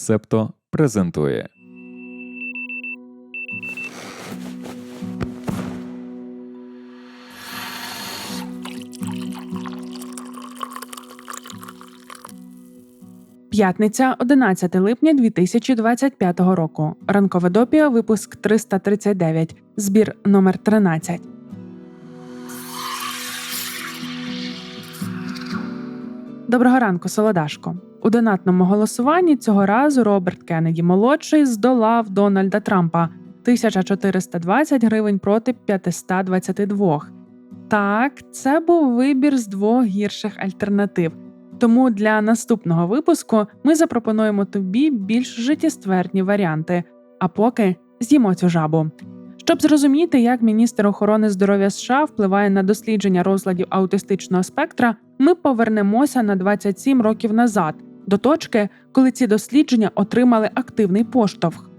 Септо презентує. П'ятниця, 11 липня 2025 року. Ранкове допіо, випуск 339, збір номер 13. Доброго ранку, Солодашко. У донатному голосуванні цього разу Роберт Кеннеді молодший здолав Дональда Трампа 1420 гривень проти 522. Так, це був вибір з двох гірших альтернатив. Тому для наступного випуску ми запропонуємо тобі більш життєстверні варіанти. А поки з'їмо цю жабу. Щоб зрозуміти, як міністр охорони здоров'я США впливає на дослідження розладів аутистичного спектра, ми повернемося на 27 років назад, до точки, коли ці дослідження отримали активний поштовх.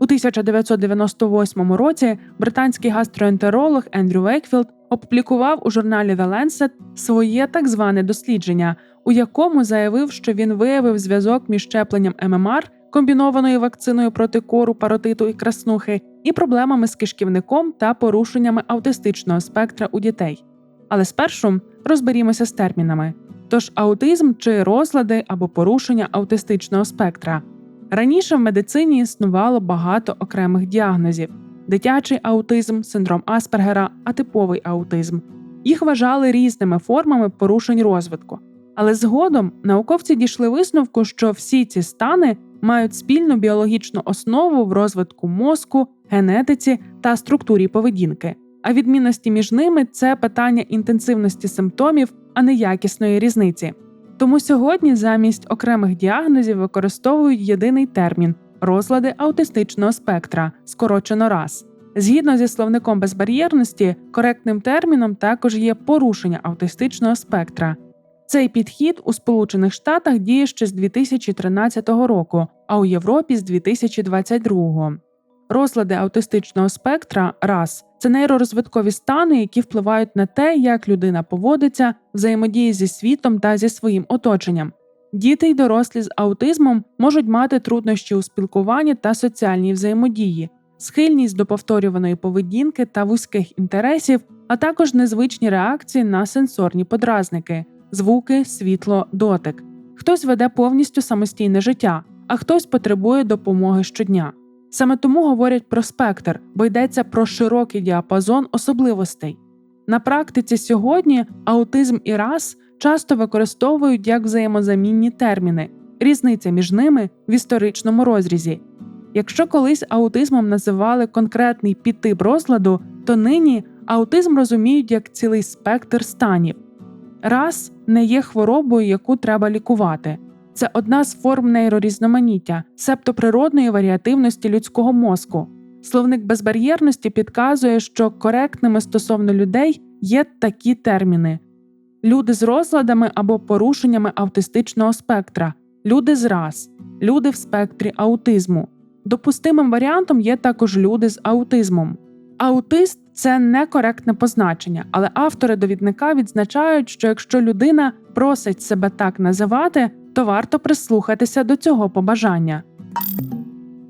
У 1998 році британський гастроентеролог Ендрю Вейкфілд опублікував у журналі The Lancet своє так зване дослідження, у якому заявив, що він виявив зв'язок між щепленням ММР, комбінованою вакциною проти кору, паротиту і краснухи, і проблемами з кишківником та порушеннями аутистичного спектра у дітей. Але спершу розберімося з термінами. Тож аутизм чи розлади або порушення аутистичного спектра. Раніше в медицині існувало багато окремих діагнозів: дитячий аутизм, синдром Аспергера, атиповий аутизм. Їх вважали різними формами порушень розвитку. Але згодом науковці дійшли висновку, що всі ці стани мають спільну біологічну основу в розвитку мозку, генетиці та структурі поведінки. А відмінності між ними це питання інтенсивності симптомів, а не якісної різниці. Тому сьогодні замість окремих діагнозів використовують єдиний термін розлади аутистичного спектра, скорочено раз. Згідно зі словником безбар'єрності, коректним терміном також є порушення аутистичного спектра. Цей підхід у Сполучених Штатах діє ще з 2013 року, а у Європі з 2022. Розлади аутистичного спектра раз це нейророзвиткові стани, які впливають на те, як людина поводиться, взаємодіє зі світом та зі своїм оточенням. Діти й дорослі з аутизмом можуть мати труднощі у спілкуванні та соціальній взаємодії, схильність до повторюваної поведінки та вузьких інтересів, а також незвичні реакції на сенсорні подразники, звуки, світло, дотик. Хтось веде повністю самостійне життя, а хтось потребує допомоги щодня. Саме тому говорять про спектр, бо йдеться про широкий діапазон особливостей. На практиці сьогодні аутизм і рас часто використовують як взаємозамінні терміни, різниця між ними в історичному розрізі. Якщо колись аутизмом називали конкретний підтип розладу, то нині аутизм розуміють як цілий спектр станів. Рас не є хворобою, яку треба лікувати. Це одна з форм нейрорізноманіття, себто природної варіативності людського мозку. Словник безбар'єрності підказує, що коректними стосовно людей є такі терміни: люди з розладами або порушеннями аутистичного спектра, люди з рас, люди в спектрі аутизму. Допустимим варіантом є також люди з аутизмом. Аутист це некоректне позначення, але автори довідника відзначають, що якщо людина просить себе так називати, то варто прислухатися до цього побажання.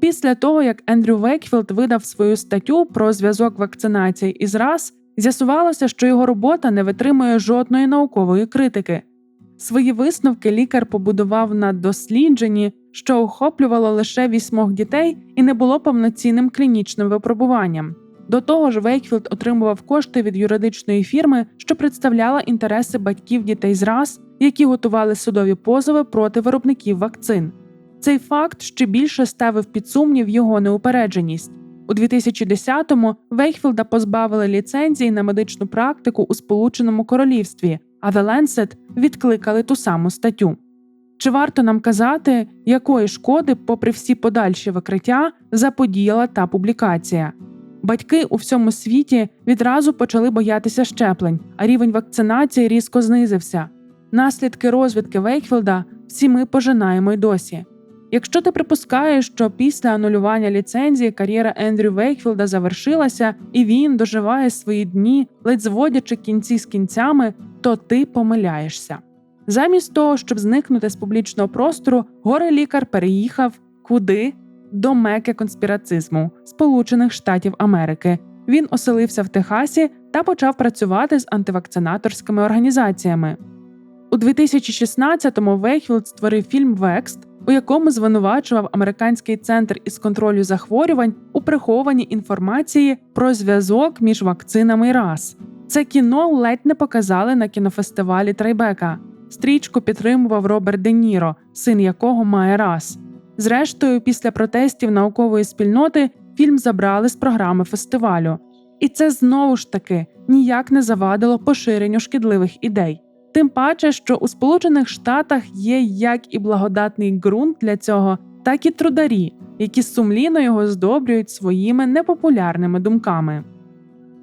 Після того, як Ендрю Вейкфілд видав свою статтю про зв'язок вакцинації із РАС, з'ясувалося, що його робота не витримує жодної наукової критики. Свої висновки лікар побудував на дослідженні, що охоплювало лише вісьмох дітей і не було повноцінним клінічним випробуванням. До того ж, Вейкфілд отримував кошти від юридичної фірми, що представляла інтереси батьків дітей з рас, які готували судові позови проти виробників вакцин. Цей факт ще більше ставив під сумнів його неупередженість. У 2010-му Вейхфілда позбавили ліцензії на медичну практику у Сполученому Королівстві, а The Lancet відкликали ту саму статтю. Чи варто нам казати, якої шкоди, попри всі подальші викриття, заподіяла та публікація? Батьки у всьому світі відразу почали боятися щеплень, а рівень вакцинації різко знизився. Наслідки розвідки Вейкфілда всі ми пожинаємо й досі. Якщо ти припускаєш, що після анулювання ліцензії кар'єра Ендрю Вейкфілда завершилася і він доживає свої дні, ледь зводячи кінці з кінцями, то ти помиляєшся. Замість того, щоб зникнути з публічного простору, горе лікар переїхав Куди? До меки конспірацизму Сполучених Штатів Америки. Він оселився в Техасі та почав працювати з антивакцинаторськими організаціями. У 2016-му Вейхфілд створив фільм Векст, у якому звинувачував американський центр із контролю захворювань у прихованні інформації про зв'язок між вакцинами і РАС. Це кіно ледь не показали на кінофестивалі Трайбека. Стрічку підтримував Роберт Де Ніро, син якого має РАС. Зрештою, після протестів наукової спільноти фільм забрали з програми фестивалю. І це знову ж таки ніяк не завадило поширенню шкідливих ідей. Тим паче, що у Сполучених Штатах є як і благодатний ґрунт для цього, так і трударі, які сумлінно його здобрюють своїми непопулярними думками.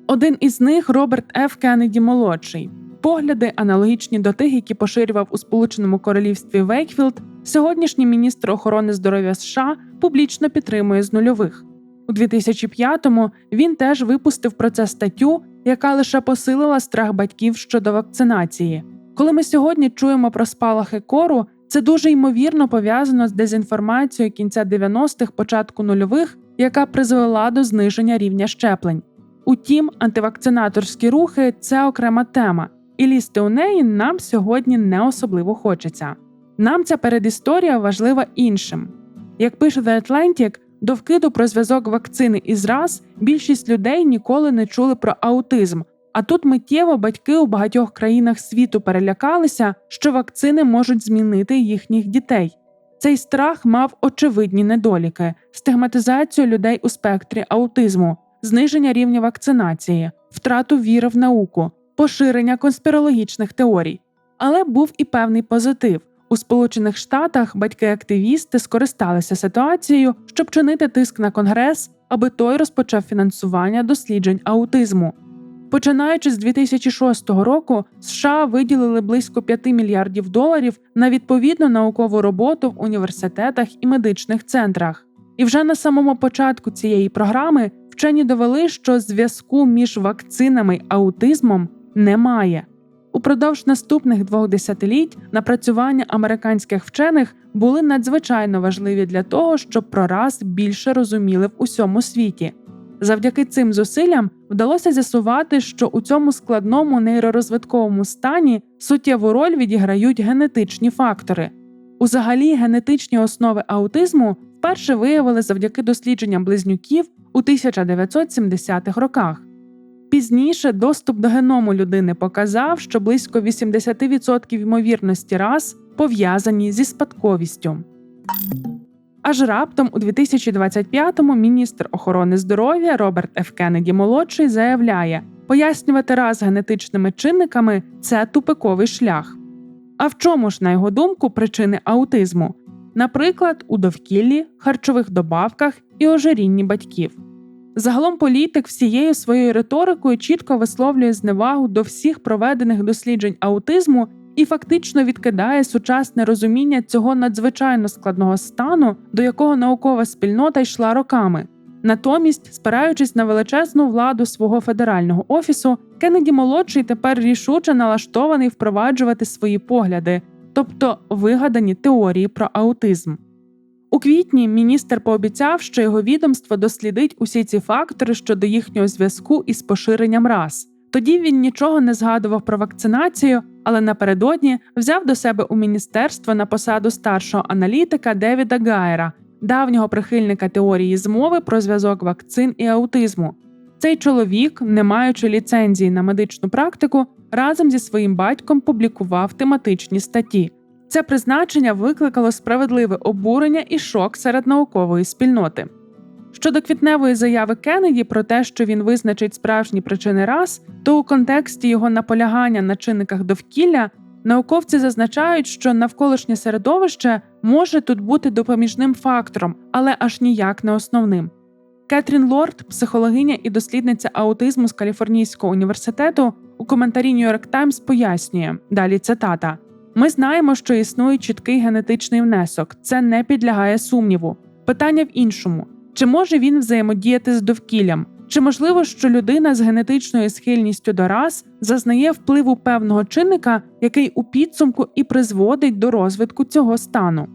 Один із них Роберт Ф. Кеннеді молодший. Погляди, аналогічні до тих, які поширював у Сполученому Королівстві Вейкфілд, сьогоднішній міністр охорони здоров'я США публічно підтримує з нульових. У 2005-му він теж випустив про це статтю, яка лише посилила страх батьків щодо вакцинації. Коли ми сьогодні чуємо про спалахи кору, це дуже ймовірно пов'язано з дезінформацією кінця 90-х, початку нульових, яка призвела до зниження рівня щеплень. Утім, антивакцинаторські рухи це окрема тема, і лізти у неї нам сьогодні не особливо хочеться. Нам ця передісторія важлива іншим. Як пише The Atlantic, до вкиду про зв'язок вакцини із РАС більшість людей ніколи не чули про аутизм. А тут миттєво батьки у багатьох країнах світу перелякалися, що вакцини можуть змінити їхніх дітей. Цей страх мав очевидні недоліки: стигматизацію людей у спектрі аутизму, зниження рівня вакцинації, втрату віри в науку, поширення конспірологічних теорій. Але був і певний позитив. У Сполучених Штатах батьки-активісти скористалися ситуацією, щоб чинити тиск на конгрес, аби той розпочав фінансування досліджень аутизму. Починаючи з 2006 року, США виділили близько 5 мільярдів доларів на відповідну наукову роботу в університетах і медичних центрах. І вже на самому початку цієї програми вчені довели, що зв'язку між вакцинами й аутизмом немає. Упродовж наступних двох десятиліть напрацювання американських вчених були надзвичайно важливі для того, щоб про раз більше розуміли в усьому світі. Завдяки цим зусиллям вдалося з'ясувати, що у цьому складному нейророзвитковому стані суттєву роль відіграють генетичні фактори. Узагалі, генетичні основи аутизму вперше виявили завдяки дослідженням близнюків у 1970-х роках. Пізніше доступ до геному людини показав, що близько 80% ймовірності раз пов'язані зі спадковістю. Аж раптом у 2025-му міністр охорони здоров'я Роберт Ф. Кеннеді молодший заявляє, пояснювати раз генетичними чинниками це тупиковий шлях. А в чому ж, на його думку, причини аутизму? Наприклад, у довкіллі, харчових добавках і ожирінні батьків. Загалом політик всією своєю риторикою чітко висловлює зневагу до всіх проведених досліджень аутизму і фактично відкидає сучасне розуміння цього надзвичайно складного стану, до якого наукова спільнота йшла роками. Натомість, спираючись на величезну владу свого федерального офісу, Кеннеді молодший тепер рішуче налаштований впроваджувати свої погляди, тобто вигадані теорії про аутизм. У квітні міністр пообіцяв, що його відомство дослідить усі ці фактори щодо їхнього зв'язку із поширенням рас. Тоді він нічого не згадував про вакцинацію, але напередодні взяв до себе у міністерство на посаду старшого аналітика Девіда Гайера, давнього прихильника теорії змови про зв'язок вакцин і аутизму. Цей чоловік, не маючи ліцензії на медичну практику, разом зі своїм батьком публікував тематичні статті. Це призначення викликало справедливе обурення і шок серед наукової спільноти. Щодо квітневої заяви Кеннеді про те, що він визначить справжні причини раз, то у контексті його наполягання на чинниках довкілля науковці зазначають, що навколишнє середовище може тут бути допоміжним фактором, але аж ніяк не основним. Кетрін Лорд, психологиня і дослідниця аутизму з Каліфорнійського університету, у коментарі York Times пояснює далі цитата. Ми знаємо, що існує чіткий генетичний внесок, це не підлягає сумніву. Питання в іншому: чи може він взаємодіяти з довкіллям? Чи можливо, що людина з генетичною схильністю до рас зазнає впливу певного чинника, який у підсумку і призводить до розвитку цього стану?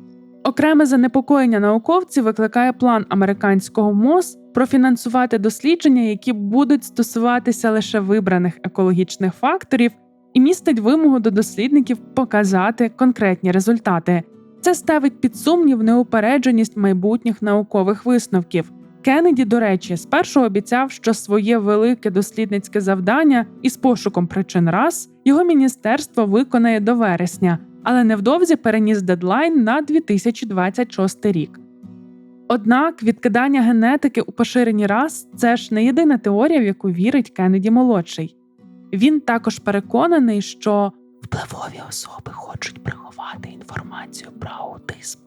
Окреме занепокоєння науковців викликає план американського МОЗ профінансувати дослідження, які будуть стосуватися лише вибраних екологічних факторів, і містить вимогу до дослідників показати конкретні результати. Це ставить під сумнів неупередженість майбутніх наукових висновків. Кеннеді, до речі, спершу обіцяв, що своє велике дослідницьке завдання із пошуком причин раз його міністерство виконає до вересня, але невдовзі переніс дедлайн на 2026 рік. Однак відкидання генетики у поширенні рас це ж не єдина теорія, в яку вірить Кеннеді молодший. Він також переконаний, що впливові особи хочуть приховати інформацію про аутизм.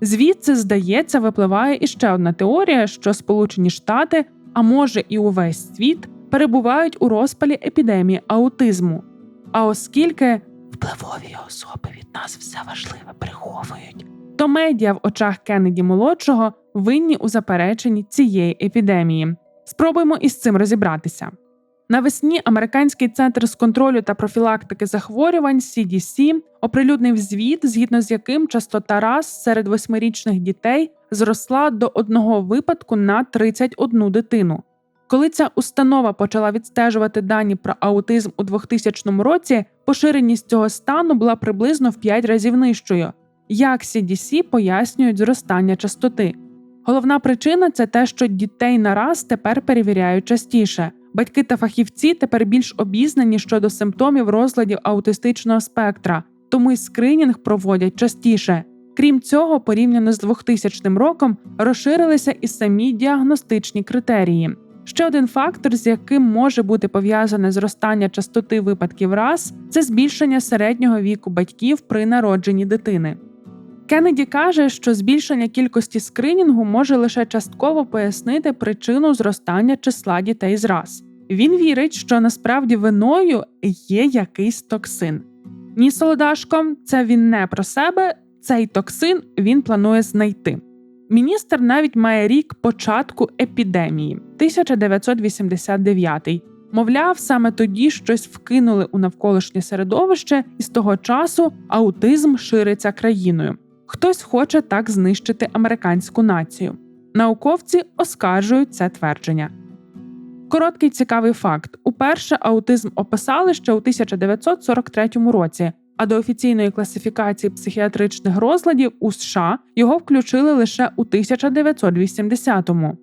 Звідси, здається, випливає іще одна теорія, що Сполучені Штати, а може і увесь світ, перебувають у розпалі епідемії аутизму. А оскільки впливові особи від нас все важливе приховують, то медіа в очах Кеннеді молодшого винні у запереченні цієї епідемії. Спробуємо із цим розібратися. Навесні Американський центр з контролю та профілактики захворювань CDC оприлюднив звіт, згідно з яким частота раз серед восьмирічних дітей зросла до одного випадку на 31 дитину. Коли ця установа почала відстежувати дані про аутизм у 2000 році, поширеність цього стану була приблизно в 5 разів нижчою. Як CDC пояснюють зростання частоти? Головна причина це те, що дітей на раз тепер перевіряють частіше. Батьки та фахівці тепер більш обізнані щодо симптомів розладів аутистичного спектра, тому й скринінг проводять частіше. Крім цього, порівняно з 2000 роком розширилися і самі діагностичні критерії. Ще один фактор, з яким може бути пов'язане зростання частоти випадків раз, це збільшення середнього віку батьків при народженні дитини. Кеннеді каже, що збільшення кількості скринінгу може лише частково пояснити причину зростання числа дітей з раз. Він вірить, що насправді виною є якийсь токсин. Ні, солодашко, це він не про себе, цей токсин він планує знайти. Міністр навіть має рік початку епідемії 1989. Мовляв, саме тоді щось вкинули у навколишнє середовище, і з того часу аутизм шириться країною. Хтось хоче так знищити американську націю. Науковці оскаржують це твердження. Короткий цікавий факт: уперше аутизм описали ще у 1943 році, а до офіційної класифікації психіатричних розладів у США його включили лише у 1980-му.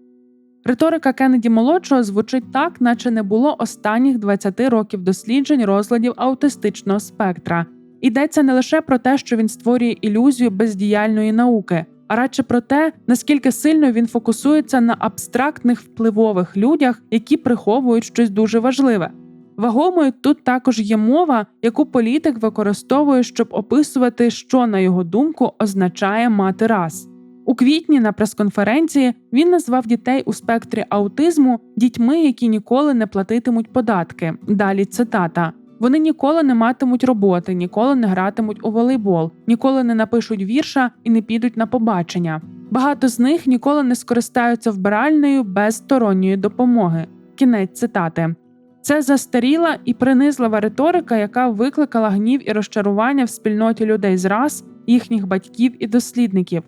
Риторика Кеннеді молодшого звучить так, наче не було останніх 20 років досліджень розладів аутистичного спектра. Йдеться не лише про те, що він створює ілюзію бездіяльної науки, а радше про те, наскільки сильно він фокусується на абстрактних впливових людях, які приховують щось дуже важливе. Вагомою тут також є мова, яку політик використовує, щоб описувати, що, на його думку, означає мати рас. У квітні на прес-конференції він назвав дітей у спектрі аутизму дітьми, які ніколи не платитимуть податки. Далі цитата. Вони ніколи не матимуть роботи, ніколи не гратимуть у волейбол, ніколи не напишуть вірша і не підуть на побачення. Багато з них ніколи не скористаються вбиральнею без сторонньої допомоги. Кінець цитати. Це застаріла і принизлива риторика, яка викликала гнів і розчарування в спільноті людей з рас, їхніх батьків і дослідників.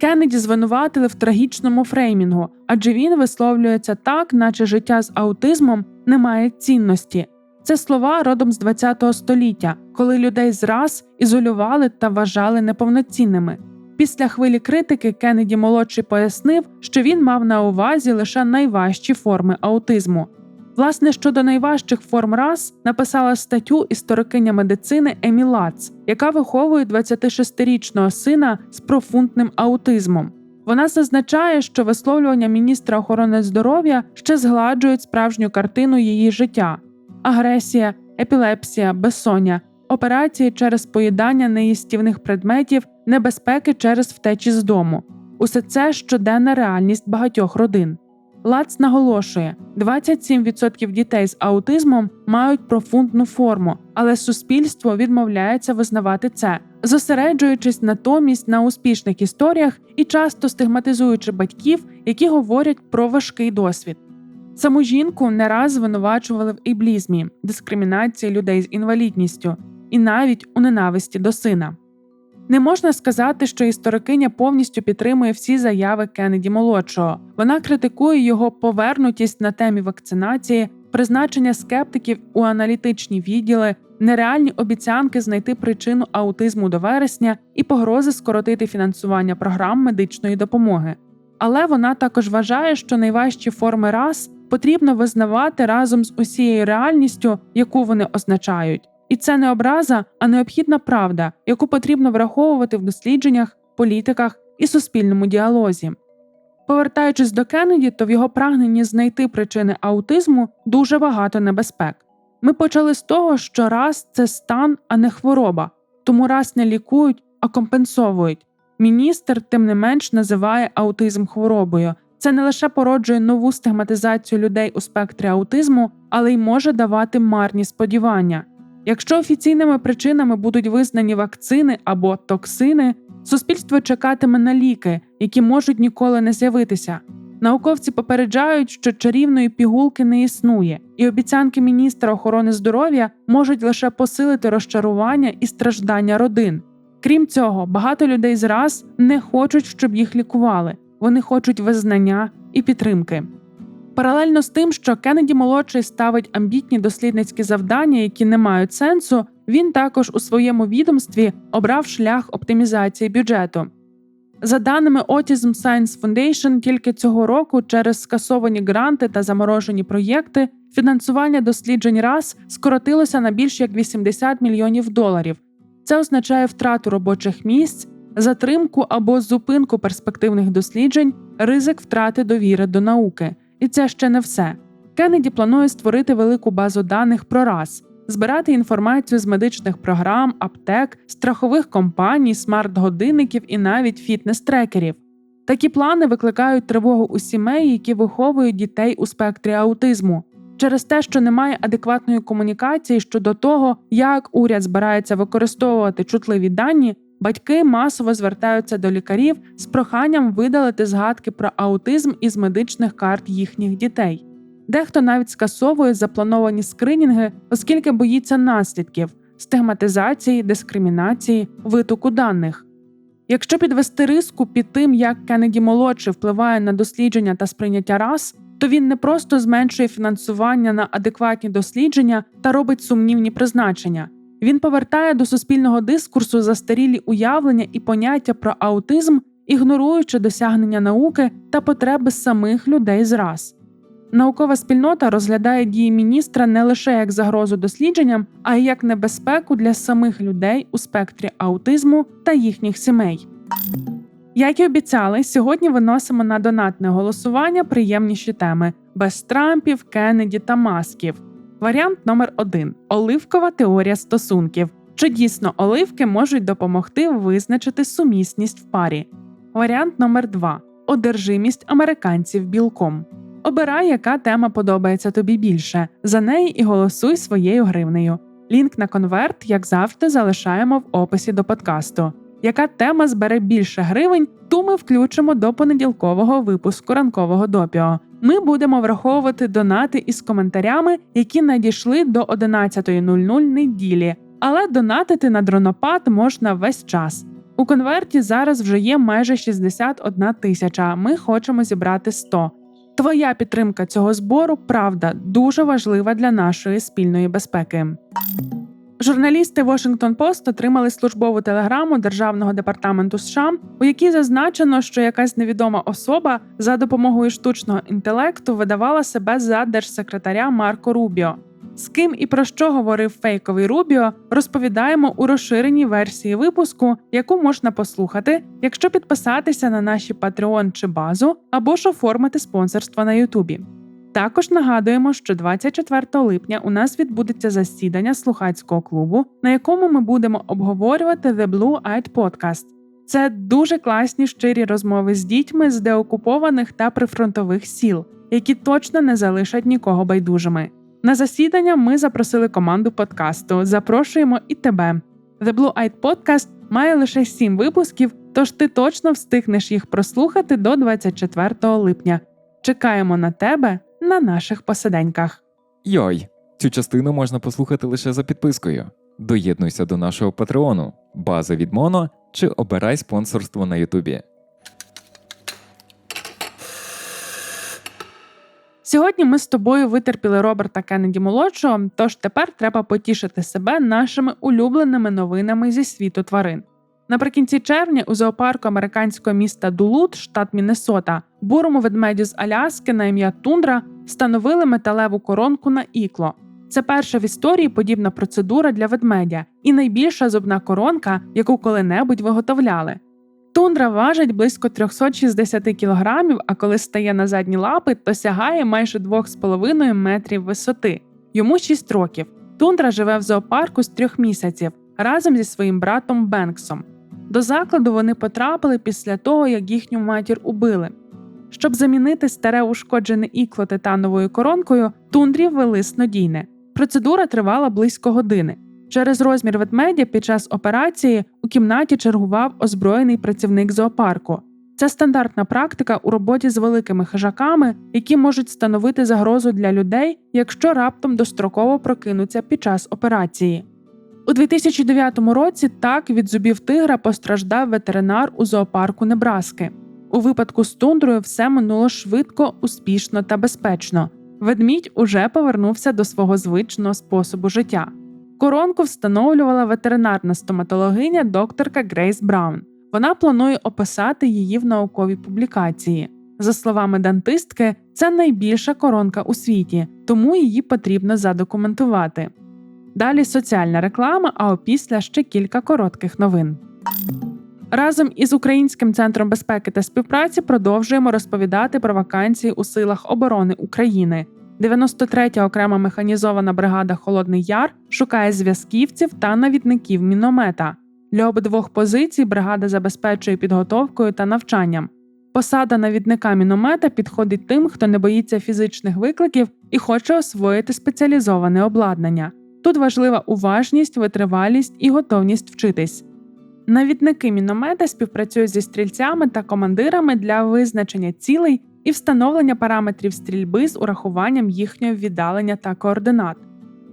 Кеннеді звинуватили в трагічному фреймінгу, адже він висловлюється так, наче життя з аутизмом не має цінності. Це слова родом з ХХ століття, коли людей з рас ізолювали та вважали неповноцінними. Після хвилі критики Кеннеді молодший пояснив, що він мав на увазі лише найважчі форми аутизму. Власне, щодо найважчих форм рас написала статтю історикиня медицини Емі Лац, яка виховує 26-річного сина з профунтним аутизмом. Вона зазначає, що висловлювання міністра охорони здоров'я ще згладжують справжню картину її життя: агресія, епілепсія, безсоння, операції через поїдання неїстівних предметів, небезпеки через втечі з дому. Усе це щоденна реальність багатьох родин. Лац наголошує, 27% дітей з аутизмом мають профундну форму, але суспільство відмовляється визнавати це, зосереджуючись натомість на успішних історіях і часто стигматизуючи батьків, які говорять про важкий досвід. Саму жінку не раз звинувачували в іблізмі, дискримінації людей з інвалідністю і навіть у ненависті до сина. Не можна сказати, що історикиня повністю підтримує всі заяви Кеннеді молодшого. Вона критикує його повернутість на темі вакцинації, призначення скептиків у аналітичні відділи, нереальні обіцянки знайти причину аутизму до вересня і погрози скоротити фінансування програм медичної допомоги. Але вона також вважає, що найважчі форми рас потрібно визнавати разом з усією реальністю, яку вони означають. І це не образа, а необхідна правда, яку потрібно враховувати в дослідженнях, політиках і суспільному діалозі. Повертаючись до Кеннеді, то в його прагненні знайти причини аутизму дуже багато небезпек. Ми почали з того, що раз це стан, а не хвороба, тому раз не лікують, а компенсовують. Міністр, тим не менш, називає аутизм хворобою. Це не лише породжує нову стигматизацію людей у спектрі аутизму, але й може давати марні сподівання. Якщо офіційними причинами будуть визнані вакцини або токсини, суспільство чекатиме на ліки, які можуть ніколи не з'явитися. Науковці попереджають, що чарівної пігулки не існує, і обіцянки міністра охорони здоров'я можуть лише посилити розчарування і страждання родин. Крім цього, багато людей зраз не хочуть, щоб їх лікували. Вони хочуть визнання і підтримки. Паралельно з тим, що Кеннеді молодший ставить амбітні дослідницькі завдання, які не мають сенсу, він також у своєму відомстві обрав шлях оптимізації бюджету. За даними Autism Science Foundation, тільки цього року через скасовані гранти та заморожені проєкти фінансування досліджень РАС скоротилося на більш як 80 мільйонів доларів. Це означає втрату робочих місць, затримку або зупинку перспективних досліджень, ризик втрати довіри до науки. І це ще не все. Кеннеді планує створити велику базу даних про РАС, збирати інформацію з медичних програм, аптек, страхових компаній, смарт-годинників і навіть фітнес-трекерів. Такі плани викликають тривогу у сімей, які виховують дітей у спектрі аутизму. Через те, що немає адекватної комунікації щодо того, як уряд збирається використовувати чутливі дані, батьки масово звертаються до лікарів з проханням видалити згадки про аутизм із медичних карт їхніх дітей. Дехто навіть скасовує заплановані скринінги, оскільки боїться наслідків стигматизації, дискримінації, витоку даних. Якщо підвести риску під тим, як Кеннеді молодший впливає на дослідження та сприйняття рас, то він не просто зменшує фінансування на адекватні дослідження та робить сумнівні призначення. Він повертає до суспільного дискурсу застарілі уявлення і поняття про аутизм, ігноруючи досягнення науки та потреби самих людей з рас. Наукова спільнота розглядає дії міністра не лише як загрозу дослідженням, а й як небезпеку для самих людей у спектрі аутизму та їхніх сімей. Як і обіцяли, сьогодні виносимо на донатне голосування приємніші теми без Трампів, Кеннеді та Масків. Варіант номер 1 оливкова теорія стосунків. Чи дійсно оливки можуть допомогти визначити сумісність в парі? Варіант номер 2 одержимість американців білком. Обирай, яка тема подобається тобі більше. За неї і голосуй своєю гривнею. Лінк на конверт, як завжди, залишаємо в описі до подкасту. Яка тема збере більше гривень, ту ми включимо до понеділкового випуску ранкового допіо. Ми будемо враховувати донати із коментарями, які надійшли до 11.00 неділі, але донатити на дронопад можна весь час. У конверті зараз вже є майже 61 тисяча. Ми хочемо зібрати 100. Твоя підтримка цього збору правда дуже важлива для нашої спільної безпеки. Журналісти Washington Post отримали службову телеграму Державного департаменту США, у якій зазначено, що якась невідома особа за допомогою штучного інтелекту видавала себе за держсекретаря Марко Рубіо. З ким і про що говорив фейковий Рубіо, розповідаємо у розширеній версії випуску, яку можна послухати, якщо підписатися на наші Patreon чи базу, або ж оформити спонсорство на Ютубі. Також нагадуємо, що 24 липня у нас відбудеться засідання слухацького клубу, на якому ми будемо обговорювати The Blue Eyed Podcast. Це дуже класні щирі розмови з дітьми з деокупованих та прифронтових сіл, які точно не залишать нікого байдужими. На засідання ми запросили команду подкасту. Запрошуємо і тебе. The Blue Eyed Podcast має лише 7 випусків, тож ти точно встигнеш їх прослухати до 24 липня. Чекаємо на тебе на наших посиденьках. Йой, цю частину можна послухати лише за підпискою. Доєднуйся до нашого патреону, база від Моно чи обирай спонсорство на Ютубі. Сьогодні ми з тобою витерпіли Роберта Кеннеді молодшого, тож тепер треба потішити себе нашими улюбленими новинами зі світу тварин. Наприкінці червня у зоопарку американського міста Дулут, штат Міннесота, бурому ведмедю з Аляски на ім'я Тундра встановили металеву коронку на ікло. Це перша в історії подібна процедура для ведмедя і найбільша зубна коронка, яку коли-небудь виготовляли. Тундра важить близько 360 кілограмів, а коли стає на задні лапи, то сягає майже 2,5 метрів висоти. Йому 6 років. Тундра живе в зоопарку з трьох місяців разом зі своїм братом Бенксом. До закладу вони потрапили після того, як їхню матір убили. Щоб замінити старе ушкоджене ікло титановою коронкою, тундрі ввели снодійне. Процедура тривала близько години. Через розмір ведмедя під час операції у кімнаті чергував озброєний працівник зоопарку. Це стандартна практика у роботі з великими хижаками, які можуть становити загрозу для людей, якщо раптом достроково прокинуться під час операції. У 2009 році так від зубів тигра постраждав ветеринар у зоопарку Небраски. У випадку з тундрою все минуло швидко, успішно та безпечно. Ведмідь уже повернувся до свого звичного способу життя. Коронку встановлювала ветеринарна стоматологиня докторка Грейс Браун. Вона планує описати її в науковій публікації. За словами дантистки, це найбільша коронка у світі, тому її потрібно задокументувати. Далі соціальна реклама, а опісля ще кілька коротких новин. Разом із Українським центром безпеки та співпраці продовжуємо розповідати про вакансії у силах оборони України. 93-я окрема механізована бригада Холодний Яр шукає зв'язківців та навідників міномета. Для обидвох позицій бригада забезпечує підготовкою та навчанням. Посада навідника міномета підходить тим, хто не боїться фізичних викликів і хоче освоїти спеціалізоване обладнання. Тут важлива уважність, витривалість і готовність вчитись. Навідники міномета співпрацюють зі стрільцями та командирами для визначення цілей і встановлення параметрів стрільби з урахуванням їхнього віддалення та координат.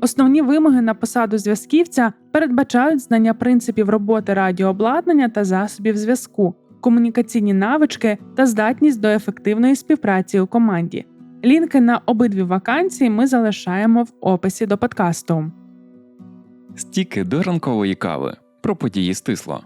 Основні вимоги на посаду зв'язківця передбачають знання принципів роботи радіообладнання та засобів зв'язку, комунікаційні навички та здатність до ефективної співпраці у команді. Лінки на обидві вакансії ми залишаємо в описі до подкасту. Стіки до ранкової кави. Про події стисло.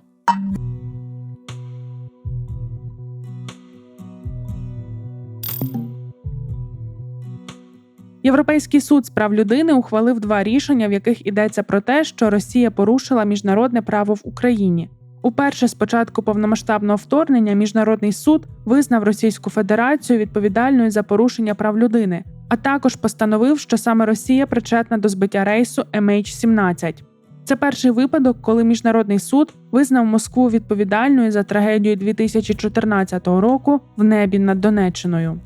Європейський суд з прав людини ухвалив два рішення, в яких йдеться про те, що Росія порушила міжнародне право в Україні. Уперше з початку повномасштабного вторгнення міжнародний суд визнав Російську Федерацію відповідальною за порушення прав людини, а також постановив, що саме Росія причетна до збиття рейсу MH17. Це перший випадок, коли міжнародний суд визнав Москву відповідальною за трагедію 2014 року в небі над Донеччиною.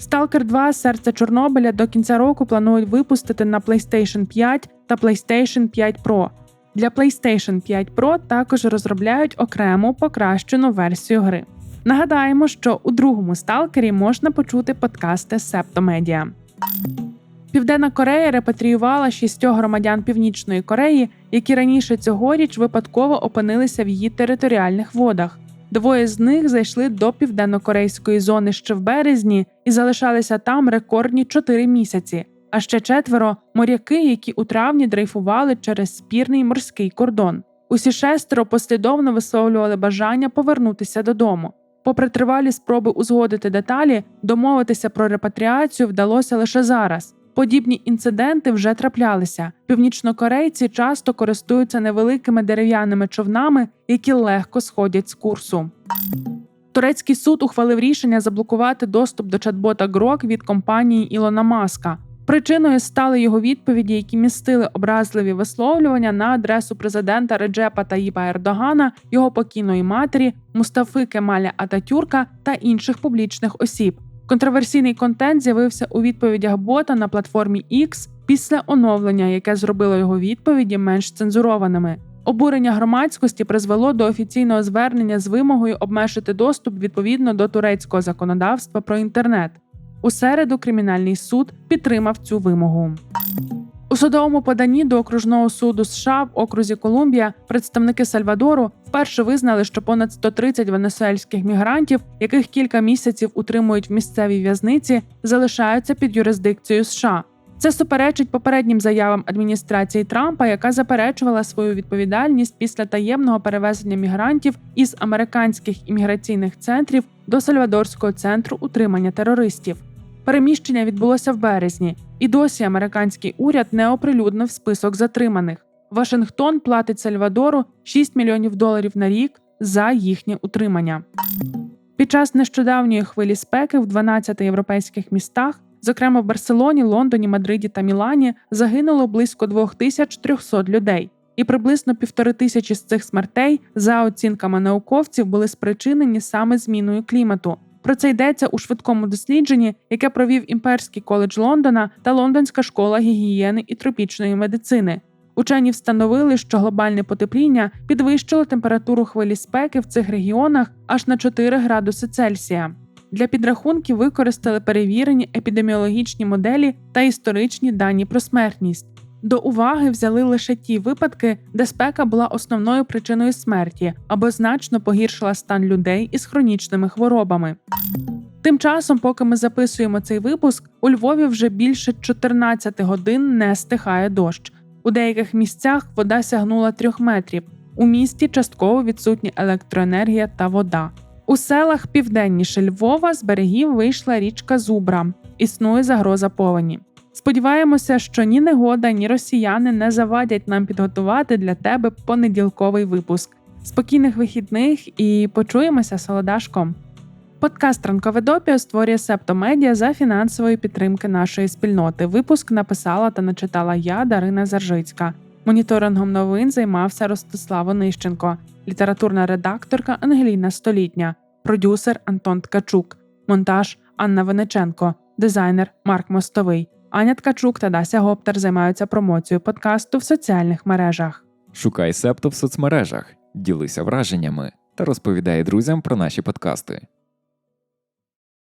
Stalker 2 Серце Чорнобиля до кінця року планують випустити на PlayStation 5 та PlayStation 5 Pro. Для PlayStation 5 Pro також розробляють окрему покращену версію гри. Нагадаємо, що у другому сталкері можна почути подкасти Септомедіа. Південна Корея репатріювала шістьох громадян Північної Кореї, які раніше цьогоріч випадково опинилися в її територіальних водах. Двоє з них зайшли до південнокорейської зони ще в березні і залишалися там рекордні чотири місяці. А ще четверо моряки, які у травні дрейфували через спірний морський кордон. Усі шестеро послідовно висловлювали бажання повернутися додому. Попри тривалі спроби узгодити деталі, домовитися про репатріацію вдалося лише зараз. Подібні інциденти вже траплялися. Північнокорейці часто користуються невеликими дерев'яними човнами, які легко сходять з курсу. Турецький суд ухвалив рішення заблокувати доступ до чат-бота Grok від компанії Ілона Маска. Причиною стали його відповіді, які містили образливі висловлювання на адресу президента Реджепа Таїпа Ердогана, його покійної матері, Мустафи Кемаля Ататюрка та інших публічних осіб. Контроверсійний контент з'явився у відповідях бота на платформі X після оновлення, яке зробило його відповіді менш цензурованими. Обурення громадськості призвело до офіційного звернення з вимогою обмежити доступ відповідно до турецького законодавства про інтернет. У середу кримінальний суд підтримав цю вимогу. У судовому поданні до окружного суду США в окрузі Колумбія представники Сальвадору вперше визнали, що понад 130 венесуельських мігрантів, яких кілька місяців утримують в місцевій в'язниці, залишаються під юрисдикцією США. Це суперечить попереднім заявам адміністрації Трампа, яка заперечувала свою відповідальність після таємного перевезення мігрантів із американських імміграційних центрів до Сальвадорського центру утримання терористів. Переміщення відбулося в березні, і досі американський уряд не оприлюднив список затриманих. Вашингтон платить Сальвадору 6 мільйонів доларів на рік за їхнє утримання. Під час нещодавньої хвилі спеки в 12 європейських містах, зокрема в Барселоні, Лондоні, Мадриді та Мілані, загинуло близько 2300 людей, і приблизно півтори тисячі з цих смертей, за оцінками науковців, були спричинені саме зміною клімату. Про це йдеться у швидкому дослідженні, яке провів імперський коледж Лондона та Лондонська школа гігієни і тропічної медицини. Учені встановили, що глобальне потепління підвищило температуру хвилі спеки в цих регіонах аж на 4 градуси Цельсія. Для підрахунків використали перевірені епідеміологічні моделі та історичні дані про смертність. До уваги взяли лише ті випадки, де спека була основною причиною смерті або значно погіршила стан людей із хронічними хворобами. Тим часом, поки ми записуємо цей випуск, у Львові вже більше 14 годин не стихає дощ. У деяких місцях вода сягнула трьох метрів. У місті частково відсутні електроенергія та вода. У селах південніше Львова з берегів вийшла річка Зубра. Існує загроза повені. Сподіваємося, що ні негода, ні росіяни не завадять нам підготувати для тебе понеділковий випуск. Спокійних вихідних і почуємося солодашком. Подкаст Ранкове допіо створює Септомедіа за фінансової підтримки нашої спільноти. Випуск написала та начитала я, Дарина Заржицька. Моніторингом новин займався Ростислав Онищенко, літературна редакторка Ангеліна Столітня, продюсер Антон Ткачук, монтаж Анна Венеченко, дизайнер Марк Мостовий. Аня Ткачук та Дася Гоптер займаються промоцією подкасту в соціальних мережах. Шукай септо в соцмережах, ділися враженнями та розповідай друзям про наші подкасти.